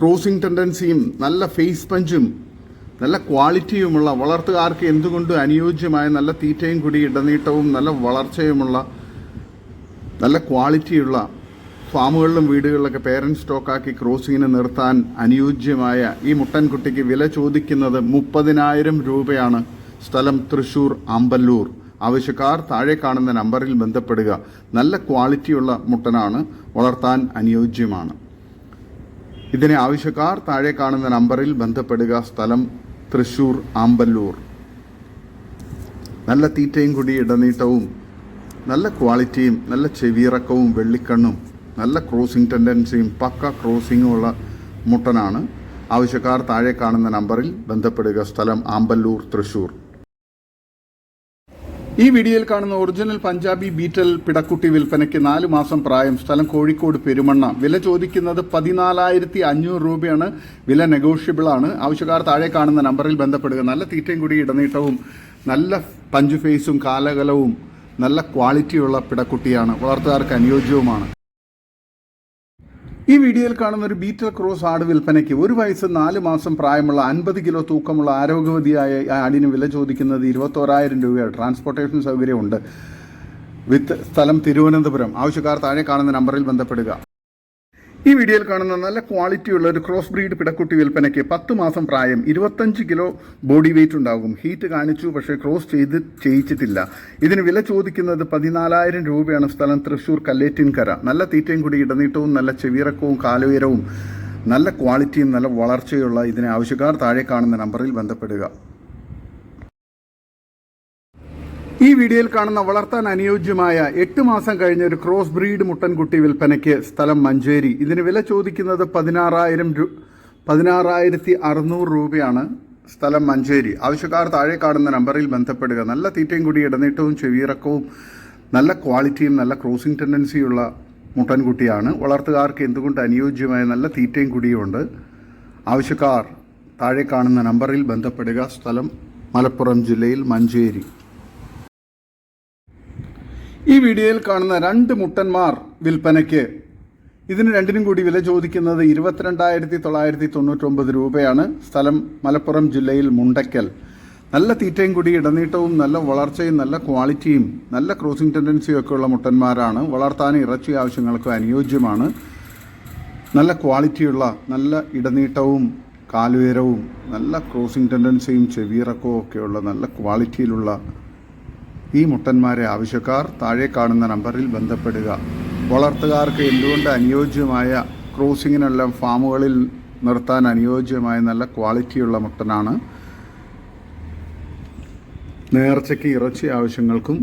Crossing ടെൻഡൻസിയും നല്ല face പഞ്ചും നല്ല ക്വാളിറ്റിയുമുള്ള വളർത്തുകാർക്ക് എന്തുകൊണ്ടും അനുയോജ്യമായ നല്ല തീറ്റയും കൂടി ഇടനീട്ടവും നല്ല വളർച്ചയുമുള്ള നല്ല ക്വാളിറ്റിയുള്ള ഫാമുകളിലും വീടുകളിലൊക്കെ പേരൻസ് സ്റ്റോക്കാക്കി ക്രോസിങ്ങിന് നിർത്താൻ അനുയോജ്യമായ ഈ മുട്ടൻകുട്ടിക്ക് വില ചോദിക്കുന്നത് മുപ്പതിനായിരം രൂപയാണ്. സ്ഥലം തൃശൂർ അമ്പല്ലൂർ ആവശ്യക്കാർ താഴെ കാണുന്ന നമ്പറിൽ ബന്ധപ്പെടുക. നല്ല ക്വാളിറ്റിയുള്ള മുട്ടനാണ് വളർത്താൻ അനുയോജ്യമാണ്. ഇതിനെ ആവശ്യക്കാർ താഴെ കാണുന്ന നമ്പറിൽ ബന്ധപ്പെടുക. സ്ഥലം തൃശൂർ ആമ്പല്ലൂർ. നല്ല തീറ്റയും കൂടി ഇടനീട്ടവും നല്ല ക്വാളിറ്റിയും നല്ല ചെവിയിറക്കവും വെള്ളിക്കണ്ണും നല്ല ക്രോസിംഗ് ടെൻഡൻസിയും പക്ക ക്രോസിംഗും ഉള്ള മുട്ടനാണ്. ആവശ്യക്കാർ താഴെ കാണുന്ന നമ്പറിൽ ബന്ധപ്പെടുക. സ്ഥലം ആമ്പല്ലൂർ തൃശൂർ. ഈ വീഡിയോയിൽ കാണുന്ന ഒറിജിനൽ പഞ്ചാബി ബീറ്റൽ പിടക്കുട്ടി വിൽപ്പനയ്ക്ക് നാല് മാസം പ്രായം. സ്ഥലം കോഴിക്കോട് പെരുമണ്ണ. വില ചോദിക്കുന്നത് പതിനാലായിരത്തി അഞ്ഞൂറ് രൂപയാണ്. വില നെഗോഷ്യബിൾ ആണ്. ആവശ്യക്കാർ താഴെ കാണുന്ന നമ്പറിൽ ബന്ധപ്പെടുക. നല്ല തീറ്റയും കൂടി ഇടനീട്ടവും നല്ല പഞ്ച് ഫേസും കാലകലവും നല്ല ക്വാളിറ്റിയുള്ള പിടക്കുട്ടിയാണ്. വളർത്തുകാർക്ക് അനുയോജ്യവുമാണ്. ഈ വീഡിയോയിൽ കാണുന്ന ഒരു ബീറ്റൽ ക്രോസ് ആട് വിൽപ്പനയ്ക്ക് ഒരു വയസ്സ് നാല് മാസം പ്രായമുള്ള അൻപത് കിലോ തൂക്കമുള്ള ആരോഗ്യവതിയായ ആടിന് വില ചോദിക്കുന്നത് ഇരുപത്തോരായിരം രൂപയാണ്. ട്രാൻസ്പോർട്ടേഷൻ സൗകര്യമുണ്ട്. വിത്ത് സ്ഥലം തിരുവനന്തപുരം. ആവശ്യക്കാർ താഴെ കാണുന്ന നമ്പറിൽ ബന്ധപ്പെടുക. ഈ വീഡിയോയിൽ കാണുന്ന നല്ല ക്വാളിറ്റിയുള്ള ഒരു ക്രോസ് ബ്രീഡ് പിടക്കുട്ടി വിൽപ്പനയ്ക്ക് പത്ത് മാസം പ്രായം ഇരുപത്തഞ്ച് കിലോ ബോഡി വെയിറ്റ് ഉണ്ടാകും. ഹീറ്റ് കാണിച്ചു പക്ഷേ ക്രോസ് ചെയ്ത് ചെയ്യിച്ചിട്ടില്ല. ഇതിന് വില ചോദിക്കുന്നത് പതിനാലായിരം രൂപയാണ്. സ്ഥലം തൃശൂർ കല്ലേറ്റിൻകര. നല്ല തീറ്റയും കൂടി ഇടനീട്ടവും നല്ല ചെവിയിറക്കവും കാലുയരവും നല്ല ക്വാളിറ്റിയും നല്ല വളർച്ചയുള്ള ഇതിനെ ആവശ്യക്കാർ താഴെ കാണുന്ന നമ്പറിൽ ബന്ധപ്പെടുക. ഈ വീഡിയോയിൽ കാണുന്ന വളർത്താൻ അനുയോജ്യമായ എട്ട് മാസം കഴിഞ്ഞ ഒരു ക്രോസ് ബ്രീഡ് മുട്ടൻകുട്ടി വിൽപ്പനയ്ക്ക് സ്ഥലം മഞ്ചേരി. ഇതിന് വില ചോദിക്കുന്നത് പതിനാറായിരം രൂ പതിനാറായിരത്തി അറുന്നൂറ് രൂപയാണ് സ്ഥലം മഞ്ചേരി. ആവശ്യക്കാർ താഴെ കാണുന്ന നമ്പറിൽ ബന്ധപ്പെടുക. നല്ല തീറ്റയും കൂടി ഇടനീട്ടവും ചെവിയിറക്കവും നല്ല ക്വാളിറ്റിയും നല്ല ക്രോസിംഗ് ടെൻഡൻസിയുള്ള മുട്ടൻകുട്ടിയാണ്. വളർത്തുകാർക്ക് എന്തുകൊണ്ട് അനുയോജ്യമായ നല്ല തീറ്റയും കൂടിയുണ്ട് ആവശ്യക്കാർ താഴെ കാണുന്ന നമ്പറിൽ ബന്ധപ്പെടുക. സ്ഥലം മലപ്പുറം ജില്ലയിൽ മഞ്ചേരി. ഈ വീഡിയോയിൽ കാണുന്ന രണ്ട് മുട്ടന്മാർ വിൽപ്പനയ്ക്ക് ഇതിന് രണ്ടിനും കൂടി വില ചോദിക്കുന്നത് ഇരുപത്തിരണ്ടായിരത്തി തൊള്ളായിരത്തി തൊണ്ണൂറ്റൊമ്പത് രൂപയാണ്. സ്ഥലം മലപ്പുറം ജില്ലയിൽ മുണ്ടയ്ക്കൽ. നല്ല തീറ്റയും കൂടി ഇടനീട്ടവും നല്ല വളർച്ചയും നല്ല ക്വാളിറ്റിയും നല്ല ക്രോസിംഗ് ടെൻഡൻസിയും ഒക്കെ ഉള്ള മുട്ടന്മാരാണ്. വളർത്താനും ഇറച്ചി ആവശ്യങ്ങൾക്കും അനുയോജ്യമാണ്. നല്ല ക്വാളിറ്റിയുള്ള നല്ല ഇടനീട്ടവും കാലുയരവും നല്ല ക്രോസിംഗ് ടെൻഡൻസിയും ചെവിയിറക്കവും ഒക്കെയുള്ള നല്ല ക്വാളിറ്റിയിലുള്ള ഈ മുട്ടന്മാരെ ആവശ്യക്കാർ താഴെ കാണുന്ന നമ്പറിൽ ബന്ധപ്പെടുക. വളർത്തുകാർക്ക് എന്തുകൊണ്ട് അനുയോജ്യമായ ക്രോസിങ്ങിനെല്ലാം ഫാമുകളിൽ നിർത്താൻ അനുയോജ്യമായ നല്ല ക്വാളിറ്റിയുള്ള മുട്ടനാണ്? നേർച്ചയ്ക്ക് ഇറച്ചി ആവശ്യങ്ങൾക്കും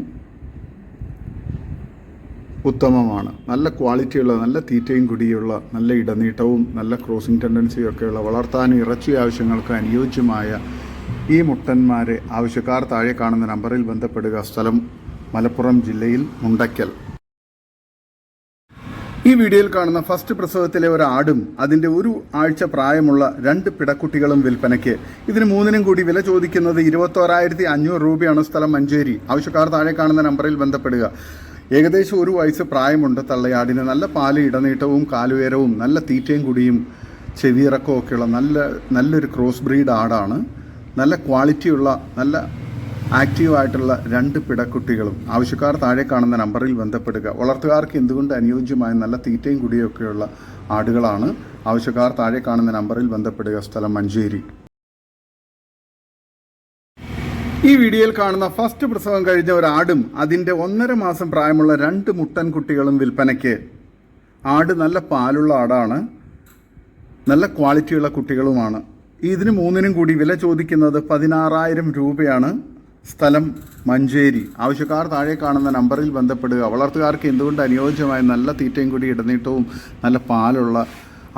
ഉത്തമമാണ്. നല്ല ക്വാളിറ്റിയുള്ള നല്ല തീറ്റയും കുടിയുള്ള നല്ല ഇടനീട്ടവും നല്ല ക്രോസിംഗ് ടെൻഡൻസിയും ഒക്കെയുള്ള വളർത്താനും ഇറച്ചി ആവശ്യങ്ങൾക്ക് അനുയോജ്യമായ ഈ മുട്ടന്മാരെ ആവശ്യക്കാർ താഴെ കാണുന്ന നമ്പറിൽ ബന്ധപ്പെടുക. സ്ഥലം മലപ്പുറം ജില്ലയിൽ മുണ്ടയ്ക്കൽ. ഈ വീഡിയോയിൽ കാണുന്ന ഫസ്റ്റ് പ്രസവത്തിലെ ഒരു ആടും അതിന്റെ ഒരു ആഴ്ച പ്രായമുള്ള രണ്ട് പിടക്കുട്ടികളും വിൽപ്പനയ്ക്ക്. ഇതിന് മൂന്നിനും കൂടി വില ചോദിക്കുന്നത് ഇരുപത്തോരായിരത്തി അഞ്ഞൂറ് രൂപയാണ് സ്ഥലം മഞ്ചേരി. ആവശ്യക്കാർ താഴെ കാണുന്ന നമ്പറിൽ ബന്ധപ്പെടുക. ഏകദേശം ഒരു വയസ്സ് പ്രായമുണ്ട് തള്ളയാടിന്. നല്ല പാൽ ഇടനീട്ടവും കാലുയരവും നല്ല തീറ്റയും കുടിയും ചെവിയിറക്കവും ഒക്കെയുള്ള നല്ല നല്ലൊരു ക്രോസ് ബ്രീഡ് ആടാണ്. നല്ല ക്വാളിറ്റിയുള്ള നല്ല ആക്റ്റീവായിട്ടുള്ള രണ്ട് പിടക്കുട്ടികളും ആവശ്യക്കാർ താഴെ കാണുന്ന നമ്പറിൽ ബന്ധപ്പെടുക. വളർത്തുകാർക്ക് എന്തുകൊണ്ട് അനുയോജ്യമായ നല്ല തീറ്റയും കുടിയൊക്കെയുള്ള ആടുകളാണ്? ആവശ്യക്കാർ താഴെ കാണുന്ന നമ്പറിൽ ബന്ധപ്പെടുക. സ്ഥലം മഞ്ചേരി. ഈ വീഡിയോയിൽ കാണുന്ന ഫസ്റ്റ് പ്രസവം കഴിഞ്ഞ ഒരു ആടും അതിന്റെ ഒന്നര മാസം പ്രായമുള്ള രണ്ട് മുട്ടൻ കുട്ടികളും വിൽപ്പനയ്ക്ക്. ആട് നല്ല പാലുള്ള ആടാണ്. നല്ല ക്വാളിറ്റിയുള്ള കുട്ടികളുമാണ്. ഇതിന് മൂന്നിനും കൂടി വില ചോദിക്കുന്നത് പതിനാറായിരം രൂപയാണ്. സ്ഥലം മഞ്ചേരി. ആവശ്യക്കാർ താഴെ കാണുന്ന നമ്പറിൽ ബന്ധപ്പെടുക. വളർത്തുകാർക്ക് എന്തുകൊണ്ട് അനുയോജ്യമായ നല്ല തീറ്റയും കൂടി ഇടനീട്ടവും നല്ല പാലുള്ള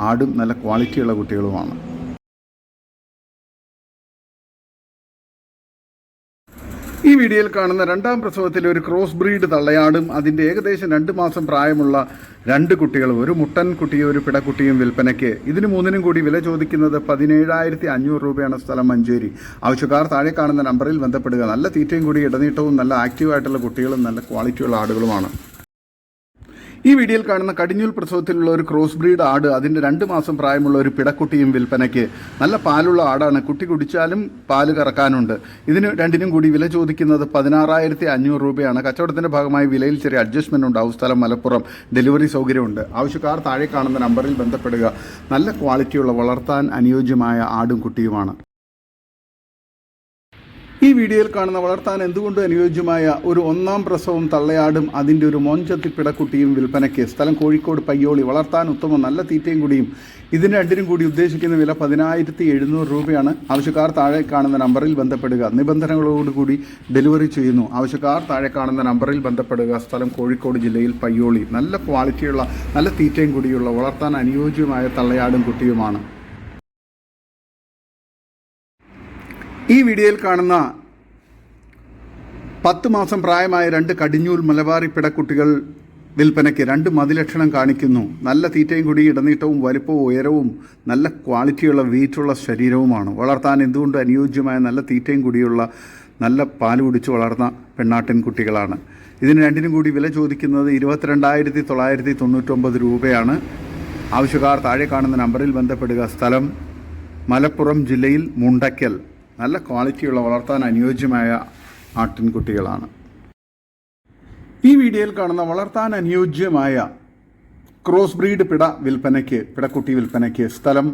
ആടും നല്ല ക്വാളിറ്റിയുള്ള കുട്ടികളുമാണ്. ഈ വീഡിയോയിൽ കാണുന്ന രണ്ടാം പ്രസവത്തിൽ ഒരു ക്രോസ് ബ്രീഡ് തള്ളയാടും അതിന്റെ ഏകദേശം രണ്ട് മാസം പ്രായമുള്ള രണ്ട് കുട്ടികളും ഒരു മുട്ടൻ കുട്ടിയും ഒരു പിടക്കുട്ടിയും വിൽപ്പനയ്ക്ക്. ഇതിന് മൂന്നിനും കൂടി വില ചോദിക്കുന്നത് പതിനേഴായിരത്തി അഞ്ഞൂറ് രൂപയാണ് സ്ഥലം മഞ്ചേരി. ആവശ്യക്കാർ താഴെ കാണുന്ന നമ്പറിൽ ബന്ധപ്പെടുക. നല്ല തീറ്റയും കൂടി ഇടനീട്ടവും നല്ല ആക്റ്റീവായിട്ടുള്ള കുട്ടികളും നല്ല ക്വാളിറ്റിയുള്ള ആടുകളുമാണ്. ഈ വീഡിയോയിൽ കാണുന്ന കടിഞ്ഞൂൽ പ്രസവത്തിലുള്ള ഒരു ക്രോസ് ബ്രീഡ് ആട് അതിന്റെ രണ്ട് മാസം പ്രായമുള്ള ഒരു പിടക്കുട്ടിയും വിൽപ്പനയ്ക്ക് നല്ല പാലുള്ള ആടാണ്. കുട്ടി കുടിച്ചാലും പാൽ കറക്കാനുണ്ട്. ഇതിന് രണ്ടിനും കൂടി വില ചോദിക്കുന്നത് പതിനാറായിരത്തി അഞ്ഞൂറ് രൂപയാണ്. കച്ചവടത്തിന്റെ ഭാഗമായി വിലയിൽ ചെറിയ അഡ്ജസ്റ്റ്മെന്റ് ഉണ്ടാവും സ്ഥലം മലപ്പുറം ഡെലിവറി സൗകര്യമുണ്ട്. ആവശ്യക്കാർ താഴെ കാണുന്ന നമ്പറിൽ ബന്ധപ്പെടുക. നല്ല ക്വാളിറ്റിയുള്ള വളർത്താൻ അനുയോജ്യമായ ആടും കുട്ടിയുമാണ്. വീഡിയോയിൽ കാണുന്ന വളർത്താൻ എന്തുകൊണ്ട് അനുയോജ്യമായ ഒരു ഒന്നാം പ്രസവം തള്ളയാടും അതിന്റെ ഒരു മോഞ്ചത്തി പിടക്കുട്ടിയും വിൽപ്പനയ്ക്ക്? സ്ഥലം കോഴിക്കോട് പയ്യോളി. വളർത്താൻ ഉത്തമം. നല്ല തീറ്റയും കൂടിയും. ഇതിന് രണ്ടിനും കൂടി ഉദ്ദേശിക്കുന്ന വില പതിനായിരത്തി എഴുന്നൂറ് രൂപയാണ്. ആവശ്യക്കാർ താഴെ കാണുന്ന നമ്പറിൽ ബന്ധപ്പെടുക. നിബന്ധനകളോടുകൂടി ഡെലിവറി ചെയ്യുന്നു. ആവശ്യക്കാർ താഴെ കാണുന്ന നമ്പറിൽ ബന്ധപ്പെടുക. സ്ഥലം കോഴിക്കോട് ജില്ലയിൽ പയ്യോളി. നല്ല ക്വാളിറ്റിയുള്ള നല്ല തീറ്റയും കൂടിയുള്ള വളർത്താൻ അനുയോജ്യമായ തള്ളയാടും കുട്ടിയുമാണ്. ഈ വീഡിയോയിൽ കാണുന്ന പത്ത് മാസം പ്രായമായ രണ്ട് കടിഞ്ഞൂൽ മലബാറി പിടക്കുട്ടികൾ വിൽപ്പനയ്ക്ക് രണ്ട് മതിലക്ഷണം കാണിക്കുന്നു. നല്ല തീറ്റയും കൂടി ഇടനീട്ടവും വലിപ്പവും ഉയരവും നല്ല ക്വാളിറ്റിയുള്ള വീറ്റുള്ള ശരീരവുമാണ്. വളർത്താൻ എന്തുകൊണ്ട് അനുയോജ്യമായ നല്ല തീറ്റയും കൂടിയുള്ള നല്ല പാൽ കുടിച്ച് വളർന്ന പെണ്ണാട്ടിൻ കുട്ടികളാണ് ഇതിന് രണ്ടിനും കൂടി വില ചോദിക്കുന്നത് ഇരുപത്തിരണ്ടായിരത്തി തൊള്ളായിരത്തി തൊണ്ണൂറ്റൊമ്പത് രൂപയാണ്. ആവശ്യക്കാർ താഴെ കാണുന്ന നമ്പറിൽ ബന്ധപ്പെടുക. സ്ഥലം മലപ്പുറം ജില്ലയിൽ മുണ്ടയ്ക്കൽ. നല്ല ക്വാളിറ്റിയുള്ള വളർത്താൻ അനുയോജ്യമായ ആട്ടിൻകുട്ടികളാണ്. ഈ വീഡിയോയിൽ കാണുന്ന വളർത്താൻ അനുയോജ്യമായ ക്രോസ് ബ്രീഡ് പിട വിൽപ്പനയ്ക്ക് പിടക്കുട്ടി വിൽപ്പനയ്ക്ക് സ്ഥലം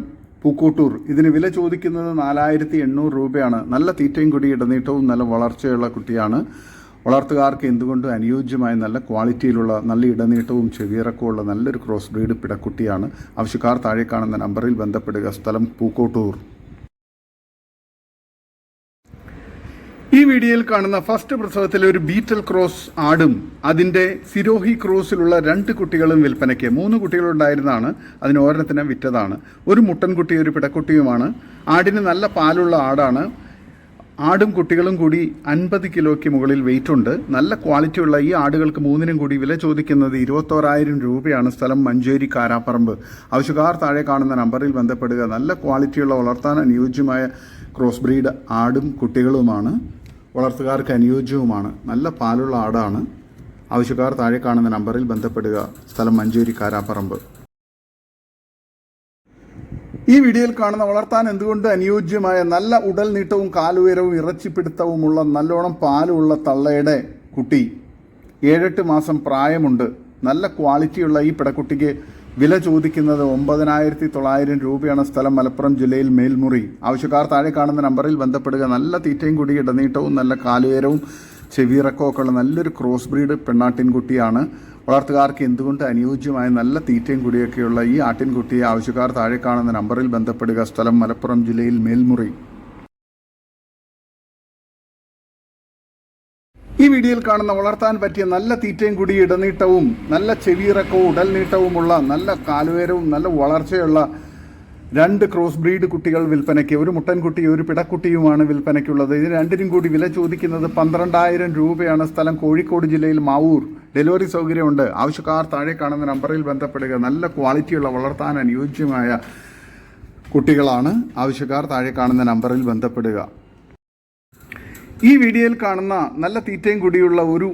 പൂക്കോട്ടൂർ. ഇതിന് വില ചോദിക്കുന്നത് നാലായിരത്തി എണ്ണൂറ് രൂപയാണ്. നല്ല തീറ്റയും കൂടി ഇടനീട്ടവും നല്ല വളർച്ചയുള്ള കുട്ടിയാണ്. വളർത്തുകാർക്ക് എന്തുകൊണ്ടും അനുയോജ്യമായ നല്ല ക്വാളിറ്റിയിലുള്ള നല്ല ഇടനീട്ടവും ചെവിയിറക്കമുള്ള നല്ലൊരു ക്രോസ് ബ്രീഡ് പിടക്കുട്ടിയാണ്. ആവശ്യക്കാർ താഴെ കാണുന്ന നമ്പറിൽ ബന്ധപ്പെടുക. സ്ഥലം പൂക്കോട്ടൂർ. ഈ വീഡിയോയിൽ കാണുന്ന ഫസ്റ്റ് പ്രസവത്തിലെ ഒരു ബീറ്റൽ ക്രോസ് ആടും അതിന്റെ സിരോഹി ക്രോസിലുള്ള രണ്ട് കുട്ടികളും വിൽപ്പനയ്ക്ക്. മൂന്ന് കുട്ടികളുണ്ടായിരുന്നതാണ് അതിന് ഓരോരുത്തരം വിറ്റതാണ്. ഒരു മുട്ടൻകുട്ടി ഒരു പിടക്കുട്ടിയുമാണ്. ആടിന് നല്ല പാലുള്ള ആടാണ്. ആടും കുട്ടികളും കൂടി അൻപത് കിലോയ്ക്ക് മുകളിൽ വെയിറ്റ് ഉണ്ട്. നല്ല ക്വാളിറ്റിയുള്ള ഈ ആടുകൾക്ക് മൂന്നിനും കൂടി വില ചോദിക്കുന്നത് ഇരുപത്തോരായിരം രൂപയാണ്. സ്ഥലം മഞ്ചേരി കാരാപ്പറമ്പ്. ആവശ്യക്കാർ താഴെ കാണുന്ന നമ്പറിൽ ബന്ധപ്പെടുക. നല്ല ക്വാളിറ്റിയുള്ള വളർത്താൻ അനുയോജ്യമായ ക്രോസ് ബ്രീഡ് ആടും കുട്ടികളുമാണ്. വളർത്തുകാർക്ക് അനുയോജ്യവുമാണ്. നല്ല പാലുള്ള ആടാണ്. ആവശ്യക്കാർ താഴെ കാണുന്ന നമ്പറിൽ ബന്ധപ്പെടുക. സ്ഥലം മഞ്ചേരി കാരാപ്പറമ്പ്. ഈ വീഡിയോയിൽ കാണുന്ന വളർത്താൻ എന്തുകൊണ്ട് അനുയോജ്യമായ നല്ല ഉടൽ നീട്ടവും കാലുയരവും ഇറച്ചിപ്പിടുത്തവുമുള്ള നല്ലോണം പാലുള്ള തള്ളയുടെ കുട്ടി. ഏഴെട്ട് മാസം പ്രായമുണ്ട്. നല്ല ക്വാളിറ്റിയുള്ള ഈ പിടക്കുട്ടിക്ക് വില ചോദിക്കുന്നത് ഒമ്പതിനായിരത്തി തൊള്ളായിരം രൂപയാണ് സ്ഥലം മലപ്പുറം ജില്ലയിൽ മേൽമുറി. ആവശ്യക്കാർ താഴെ കാണുന്ന നമ്പറിൽ ബന്ധപ്പെടുക. നല്ല തീറ്റയും കൂടി ഇടനീട്ടവും നല്ല കാലുയരവും ചെവിയിറക്കവും ഒക്കെ ഉള്ള നല്ലൊരു ക്രോസ് ബ്രീഡ് പെണ്ണാട്ടിൻകുട്ടിയാണ്. വളർത്തുകാർക്ക് എന്തുകൊണ്ട് അനുയോജ്യമായ നല്ല തീറ്റയും കൂടിയൊക്കെയുള്ള ഈ ആട്ടിൻകുട്ടിയെ ആവശ്യക്കാർ താഴെ കാണുന്ന നമ്പറിൽ ബന്ധപ്പെടുക. സ്ഥലം മലപ്പുറം ജില്ലയിൽ മേൽമുറി. വീഡിയോയിൽ കാണുന്ന വളർത്താൻ പറ്റിയ നല്ല തീറ്റയും കൂടി ഇടനീട്ടവും നല്ല ചെവിയിറക്കവും ഉടൽ നീട്ടവുമുള്ള നല്ല കാലുവേരവും നല്ല വളർച്ചയുള്ള രണ്ട് ക്രോസ് ബ്രീഡ് കുട്ടികൾ വിൽപ്പനയ്ക്ക്. ഒരു മുട്ടൻകുട്ടിയും ഒരു പിടക്കുട്ടിയുമാണ് വിൽപ്പനയ്ക്കുള്ളത്. ഇതിന് രണ്ടിനും കൂടി വില ചോദിക്കുന്നത് പന്ത്രണ്ടായിരം രൂപയാണ്. സ്ഥലം കോഴിക്കോട് ജില്ലയിൽ മാവൂർ. ഡെലിവറി സൗകര്യമുണ്ട്. ആവശ്യക്കാർ താഴെ കാണുന്ന നമ്പറിൽ ബന്ധപ്പെടുക. നല്ല ക്വാളിറ്റിയുള്ള വളർത്താൻ അനുയോജ്യമായ കുട്ടികളാണ്. ആവശ്യക്കാർ താഴെ കാണുന്ന നമ്പറിൽ ബന്ധപ്പെടുക. ഈ വീഡിയോയിൽ കാണുന്ന നല്ല തീറ്റയും കൂടിയുള്ള ഒരു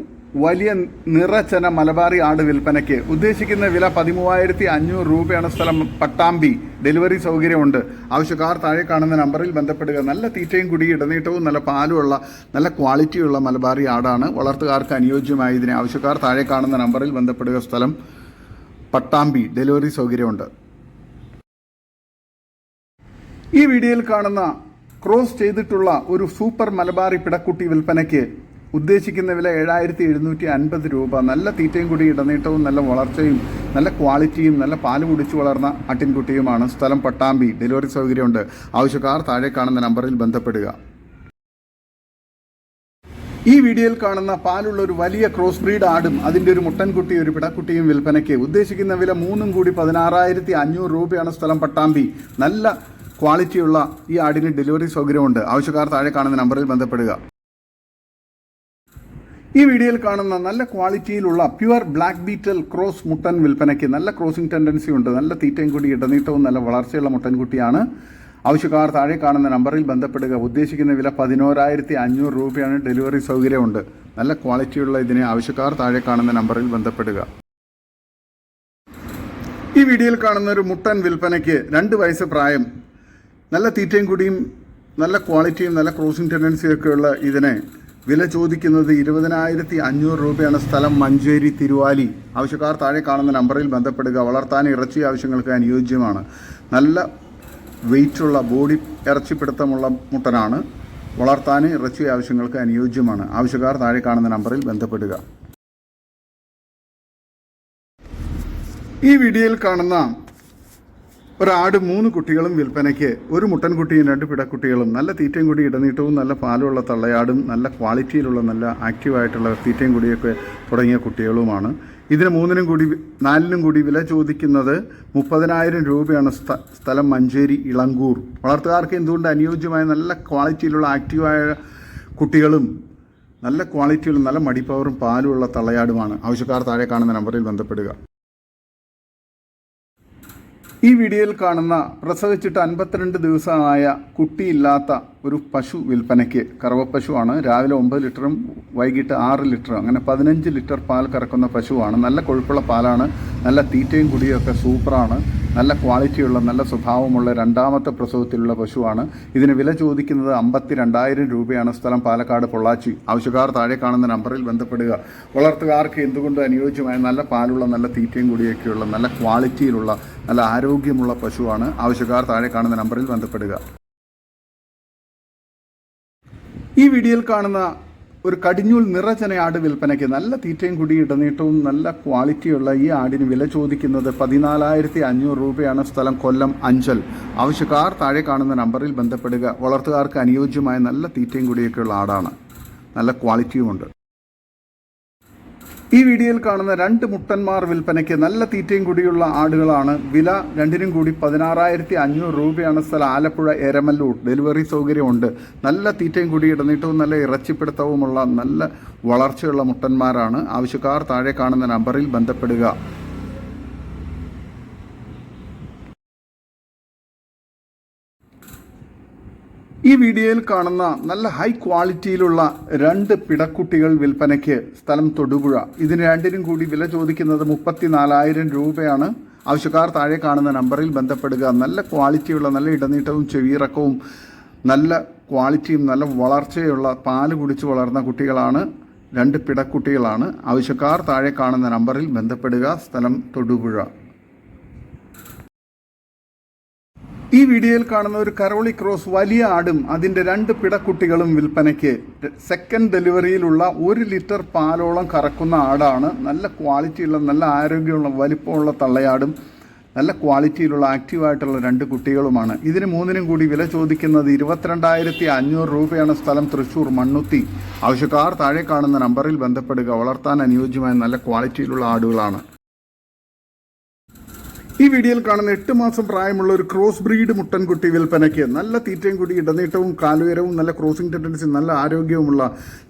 വലിയ നിറച്ചന മലബാറി ആട് വിൽപ്പനയ്ക്ക് ഉദ്ദേശിക്കുന്ന വില പതിമൂവായിരത്തി അഞ്ഞൂറ് രൂപയാണ് സ്ഥലം. പട്ടാമ്പി ഡെലിവറി സൗകര്യമുണ്ട്. ആവശ്യക്കാർ താഴെ കാണുന്ന നമ്പറിൽ ബന്ധപ്പെടുക. നല്ല തീറ്റയും കൂടി ഇടനീട്ടവും നല്ല പാലുമുള്ള നല്ല ക്വാളിറ്റിയുള്ള മലബാറി ആടാണ്. വളർത്തുകാർക്ക് അനുയോജ്യമായ ഇതിനെ ആവശ്യക്കാർ താഴെ കാണുന്ന നമ്പറിൽ ബന്ധപ്പെടുക. സ്ഥലം പട്ടാമ്പി ഡെലിവറി സൗകര്യമുണ്ട്. ഈ വീഡിയോയിൽ കാണുന്ന ക്രോസ് ചെയ്തിട്ടുള്ള ഒരു സൂപ്പർ മലബാറി പിടക്കുട്ടി വിൽപ്പനയ്ക്ക് ഉദ്ദേശിക്കുന്ന വില ഏഴായിരത്തി എഴുന്നൂറ്റി അൻപത് രൂപ. നല്ല തീറ്റയും കൂടി ഇടനീട്ടവും നല്ല വളർച്ചയും നല്ല ക്വാളിറ്റിയും നല്ല പാൽ കുടിച്ചു വളർന്ന ആട്ടിൻകുട്ടിയുമാണ് സ്ഥലം പട്ടാമ്പി. ഡെലിവറി സൗകര്യമുണ്ട്. ആവശ്യക്കാർ താഴെ കാണുന്ന നമ്പറിൽ ബന്ധപ്പെടുക. ഈ വീഡിയോയിൽ കാണുന്ന പാലുള്ള ഒരു വലിയ ക്രോസ് ബ്രീഡ് ആടും അതിന്റെ ഒരു മുട്ടൻകുട്ടി ഒരു പിടക്കുട്ടിയും വിൽപ്പനയ്ക്ക് ഉദ്ദേശിക്കുന്ന വില മൂന്നും കൂടി പതിനാറായിരത്തി അഞ്ഞൂറ് രൂപയാണ് സ്ഥലം പട്ടാമ്പി. നല്ല ക്വാളിറ്റിയുള്ള ഈ ആടിന് ഡെലിവറി സൗകര്യമുണ്ട്. ആവശ്യക്കാർ താഴെ കാണുന്ന നമ്പറിൽ ബന്ധപ്പെടുക. ഈ വീഡിയോയിൽ കാണുന്ന നല്ല ക്വാളിറ്റിയിലുള്ള പ്യുവർ ബ്ലാക്ക് ബീറ്റൽ ക്രോസ് മുട്ടൻ വിൽപ്പനയ്ക്ക് നല്ല ക്രോസിംഗ് ടെൻഡൻസി ഉണ്ട്. നല്ല തീറ്റയും കൂടി ഇടനീട്ടവും നല്ല വളർച്ചയുള്ള മുട്ടൻകുട്ടിയാണ് ആവശ്യക്കാർ താഴെ കാണുന്ന നമ്പറിൽ ബന്ധപ്പെടുക. ഉദ്ദേശിക്കുന്ന വില പതിനോരായിരത്തി അഞ്ഞൂറ് രൂപയാണ്. ഡെലിവറി സൗകര്യമുണ്ട്. നല്ല ക്വാളിറ്റിയുള്ള ഇതിനെ ആവശ്യക്കാർ താഴെ കാണുന്ന നമ്പറിൽ ബന്ധപ്പെടുക. ഈ വീഡിയോയിൽ കാണുന്ന ഒരു മുട്ടൻ വിൽപ്പനയ്ക്ക് രണ്ട് വയസ്സ് പ്രായം നല്ല തീറ്റയും കൂടിയും നല്ല ക്വാളിറ്റിയും നല്ല ക്രോസിംഗ് ടെൻഡൻസിയും ഒക്കെയുള്ള ഇതിനെ വില ചോദിക്കുന്നത് ഇരുപതിനായിരത്തി അഞ്ഞൂറ് രൂപയാണ് സ്ഥലം മഞ്ചേരി തിരുവാലി. ആവശ്യക്കാർ താഴെ കാണുന്ന നമ്പറിൽ ബന്ധപ്പെടുക. വളർത്താൻ ഇറച്ചി ആവശ്യങ്ങൾക്ക് അനുയോജ്യമാണ്. നല്ല വെയിറ്റുള്ള ബോഡി ഇറച്ചിപ്പിടുത്തമുള്ള മുട്ടനാണ്. വളർത്താൻ ഇറച്ചി ആവശ്യങ്ങൾക്ക് അനുയോജ്യമാണ്. ആവശ്യക്കാർ താഴെ കാണുന്ന നമ്പറിൽ ബന്ധപ്പെടുക. ഈ വീഡിയോയിൽ കാണുന്ന ഒരാട് മൂന്ന് കുട്ടികളും വിൽപ്പനയ്ക്ക് ഒരു മുട്ടൻകുട്ടിയും രണ്ട് പിടക്കുട്ടികളും നല്ല തീറ്റയും കൂടി ഇടനീട്ടവും നല്ല പാലുള്ള തള്ളയാടും നല്ല ക്വാളിറ്റിയിലുള്ള നല്ല ആക്റ്റീവായിട്ടുള്ള തീറ്റയും കൂടിയൊക്കെ തുടങ്ങിയ കുട്ടികളുമാണ്. ഇതിന് മൂന്നിനും കൂടി നാലിനും കൂടി വില ചോദിക്കുന്നത് മുപ്പതിനായിരം രൂപയാണ് സ്ഥലം മഞ്ചേരി ഇളങ്കൂർ. വളർത്തുകാർക്ക് എന്തുകൊണ്ട് അനുയോജ്യമായ നല്ല ക്വാളിറ്റിയിലുള്ള ആക്റ്റീവായ കുട്ടികളും നല്ല ക്വാളിറ്റിയുള്ള നല്ല മടിപ്പവറും പാലുമുള്ള തള്ളയാടുമാണ്? ആവശ്യക്കാർ താഴെ കാണുന്ന നമ്പറിൽ ബന്ധപ്പെടുക. ഈ വീഡിയോയിൽ കാണുന്ന പ്രസവിച്ചിട്ട് അൻപത്തിരണ്ട് ദിവസമായ കുട്ടിയില്ലാത്ത ഒരു പശു വിൽപ്പനയ്ക്ക് കറവപ്പശുവാണ്. രാവിലെ ഒമ്പത് ലിറ്ററും വൈകിട്ട് ആറ് ലിറ്ററും അങ്ങനെ പതിനഞ്ച് ലിറ്റർ പാൽ കറക്കുന്ന പശുവാണ്. നല്ല കൊഴുപ്പുള്ള പാലാണ് നല്ല തീറ്റയും കുടിയും ഒക്കെ സൂപ്പറാണ്. നല്ല ക്വാളിറ്റിയുള്ള നല്ല സ്വഭാവമുള്ള രണ്ടാമത്തെ പ്രസവത്തിലുള്ള പശുവാണ്. ഇതിന് വില ചോദിക്കുന്നത് അമ്പത്തി രണ്ടായിരം രൂപയാണ്. സ്ഥലം പാലക്കാട് പൊള്ളാച്ചി. ആവശ്യക്കാർ താഴെ കാണുന്ന നമ്പറിൽ ബന്ധപ്പെടുക. വളർത്തുകാർക്ക് എന്തുകൊണ്ട് അനുയോജ്യമായ നല്ല പാലുള്ള നല്ല തീറ്റയും കൂടിയൊക്കെയുള്ള നല്ല ക്വാളിറ്റിയിലുള്ള നല്ല ആരോഗ്യമുള്ള പശുവാണ്? ആവശ്യക്കാർ താഴെ കാണുന്ന നമ്പറിൽ ബന്ധപ്പെടുക. ഈ വീഡിയോയിൽ കാണുന്ന ഒരു കടിഞ്ഞൂൽ നിറചന ആട് വിൽപ്പനയ്ക്ക് നല്ല തീറ്റയും കുടി ഇടനീട്ടവും നല്ല ക്വാളിറ്റിയുള്ള ഈ ആടിന് വില ചോദിക്കുന്നത് പതിനാലായിരത്തി അഞ്ഞൂറ് രൂപയാണ് സ്ഥലം കൊല്ലം അഞ്ചൽ. ആവശ്യക്കാർ താഴെ കാണുന്ന നമ്പറിൽ ബന്ധപ്പെടുക. വളർത്തുകാർക്ക് അനുയോജ്യമായ നല്ല തീറ്റയും കുടിയൊക്കെയുള്ള ആടാണ്. നല്ല ക്വാളിറ്റിയുമുണ്ട്. ഈ വീഡിയോയിൽ കാണുന്ന രണ്ട് മുട്ടന്മാർ വിൽപ്പനയ്ക്ക് നല്ല തീറ്റയും കൂടിയുള്ള ആടുകളാണ്. വില രണ്ടിനും കൂടി പതിനാറായിരത്തി അഞ്ഞൂറ് രൂപയാണ് സ്ഥലം. ആലപ്പുഴ എരമല്ലൂർ ഡെലിവറി സൗകര്യമുണ്ട്. നല്ല തീറ്റയും കൂടി ഇടനീട്ടവും നല്ല ഇറച്ചിപ്പിടുത്തവുമുള്ള നല്ല വളർച്ചയുള്ള മുട്ടന്മാരാണ്. ആവശ്യക്കാർ താഴെ കാണുന്ന നമ്പറിൽ ബന്ധപ്പെടുക. ഈ വീഡിയോയിൽ കാണുന്ന നല്ല ഹൈ ക്വാളിറ്റിയിലുള്ള രണ്ട് പിടക്കുട്ടികൾ വിൽപ്പനയ്ക്ക് സ്ഥലം തൊടുപുഴ. ഇതിന് രണ്ടിനും കൂടി വില ചോദിക്കുന്നത് മുപ്പത്തിനാലായിരം രൂപയാണ്. ആവശ്യക്കാർ താഴെ കാണുന്ന നമ്പറിൽ ബന്ധപ്പെടുക. നല്ല ക്വാളിറ്റിയുള്ള നല്ല ഇടനീട്ടവും ചെവിയിറക്കവും നല്ല ക്വാളിറ്റിയും നല്ല വളർച്ചയുള്ള പാൽ കുടിച്ച് വളർന്ന കുട്ടികളാണ്. രണ്ട് പിടക്കുട്ടികളാണ്. ആവശ്യക്കാർ താഴെ കാണുന്ന നമ്പറിൽ ബന്ധപ്പെടുക. സ്ഥലം തൊടുപുഴ. ഈ വീഡിയോയിൽ കാണുന്ന ഒരു കരോളി ക്രോസ് വലിയ ആടും അതിന്റെ രണ്ട് പിടക്കുട്ടികളും വിൽപ്പനയ്ക്ക് സെക്കൻഡ് ഡെലിവറിയിലുള്ള ഒരു ലിറ്റർ പാലോളം കറക്കുന്ന ആടാണ്. നല്ല ക്വാളിറ്റിയുള്ള നല്ല ആരോഗ്യമുള്ള വലിപ്പമുള്ള തള്ളയാടും നല്ല ക്വാളിറ്റിയിലുള്ള ആക്റ്റീവായിട്ടുള്ള രണ്ട് കുട്ടികളുമാണ്. ഇതിന് മൂന്നിനും കൂടി വില ചോദിക്കുന്നത് ഇരുപത്തിരണ്ടായിരത്തി അഞ്ഞൂറ് രൂപയാണ് സ്ഥലം തൃശ്ശൂർ മണ്ണുത്തി. ആവശ്യക്കാർ താഴെ കാണുന്ന നമ്പറിൽ ബന്ധപ്പെടുക. വളർത്താൻ അനുയോജ്യമായ നല്ല ക്വാളിറ്റിയിലുള്ള ആടുകളാണ്. ഈ വീഡിയോയിൽ കാണുന്ന എട്ട് മാസം പ്രായമുള്ള ഒരു ക്രോസ് ബ്രീഡ് മുട്ടൻകുട്ടി വിൽപ്പനയ്ക്ക് നല്ല തീറ്റയും കൂടി ഇടനീട്ടവും കാലുയരവും നല്ല ക്രോസിംഗ് ടെൻഡൻസി നല്ല ആരോഗ്യവുമുള്ള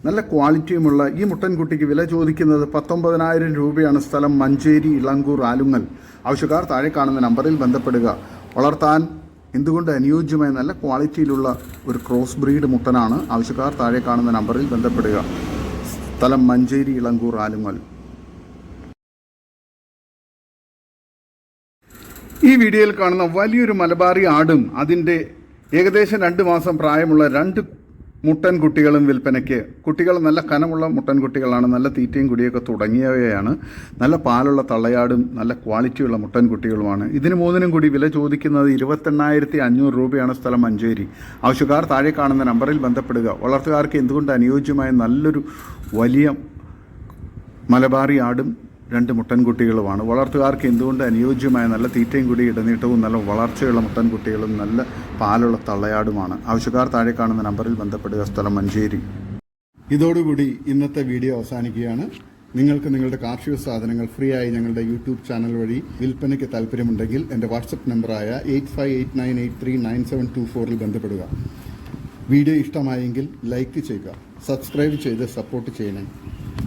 നല്ല ക്വാളിറ്റിയുമുള്ള ഈ മുട്ടൻകുട്ടിക്ക് വില ചോദിക്കുന്നത് പത്തൊമ്പതിനായിരം രൂപയാണ്. സ്ഥലം മഞ്ചേരി ഇളങ്കൂർ ആലുങ്ങൽ. ആവശ്യക്കാർ താഴെ കാണുന്ന നമ്പറിൽ ബന്ധപ്പെടുക. വളർത്താൻ എന്തുകൊണ്ട് അനുയോജ്യമായ നല്ല ക്വാളിറ്റിയിലുള്ള ഒരു ക്രോസ് ബ്രീഡ് മുട്ടനാണ്? ആവശ്യക്കാർ താഴെ കാണുന്ന നമ്പറിൽ ബന്ധപ്പെടുക. സ്ഥലം മഞ്ചേരി ഇളങ്കൂർ ആലുങ്ങൽ. ഈ വീഡിയോയിൽ കാണുന്ന വലിയൊരു മലബാറി ആടും അതിന്റെ ഏകദേശം രണ്ട് മാസം പ്രായമുള്ള രണ്ട് മുട്ടൻ കുട്ടികളും വിൽപ്പനയ്ക്ക് കുട്ടികൾ നല്ല കനമുള്ള മുട്ടൻ കുട്ടികളാണ് നല്ല തീറ്റയും കുടിയൊക്കെ തുടങ്ങിയവയാണ്. നല്ല പാലുള്ള തള്ളയാടും നല്ല ക്വാളിറ്റിയുള്ള മുട്ടൻ കുട്ടികളുമാണ്. ഇതിന് മൂന്നിനും കൂടി വില ചോദിക്കുന്നത് ഇരുപത്തെണ്ണായിരത്തി അഞ്ഞൂറ് രൂപയാണ് സ്ഥലം മഞ്ചേരി. ആവശ്യക്കാർ താഴെ കാണുന്ന നമ്പറിൽ ബന്ധപ്പെടുക. വളർത്തുകാർക്ക് എന്തുകൊണ്ട് അനുയോജ്യമായ നല്ലൊരു വലിയ മലബാറി ആടും രണ്ട് മുട്ടൻകുട്ടികളുമാണ്. വളർത്തുകാർക്ക് എന്തുകൊണ്ട് അനുയോജ്യമായ നല്ല തീറ്റയും കൂടി ഇടനീട്ടവും നല്ല വളർച്ചയുള്ള മുട്ടൻകുട്ടികളും നല്ല പാലുള്ള തള്ളയാടുമാണ്? ആവശ്യക്കാർ താഴെ കാണുന്ന നമ്പറിൽ ബന്ധപ്പെടുക. സ്ഥലം മഞ്ചേരി. ഇതോടുകൂടി ഇന്നത്തെ വീഡിയോ അവസാനിക്കുകയാണ്. നിങ്ങൾക്ക് നിങ്ങളുടെ കാർഷിക സാധനങ്ങൾ ഫ്രീ ആയി ഞങ്ങളുടെ യൂട്യൂബ് ചാനൽ വഴി വിൽപ്പനയ്ക്ക് താല്പര്യമുണ്ടെങ്കിൽ എന്റെ വാട്സപ്പ് നമ്പറായ eight five eight nine eight three nine seven two ഫോറിൽ ബന്ധപ്പെടുക. വീഡിയോ ഇഷ്ടമായെങ്കിൽ ലൈക്ക് ചെയ്യുക സബ്സ്ക്രൈബ് ചെയ്ത് സപ്പോർട്ട് ചെയ്യണേ.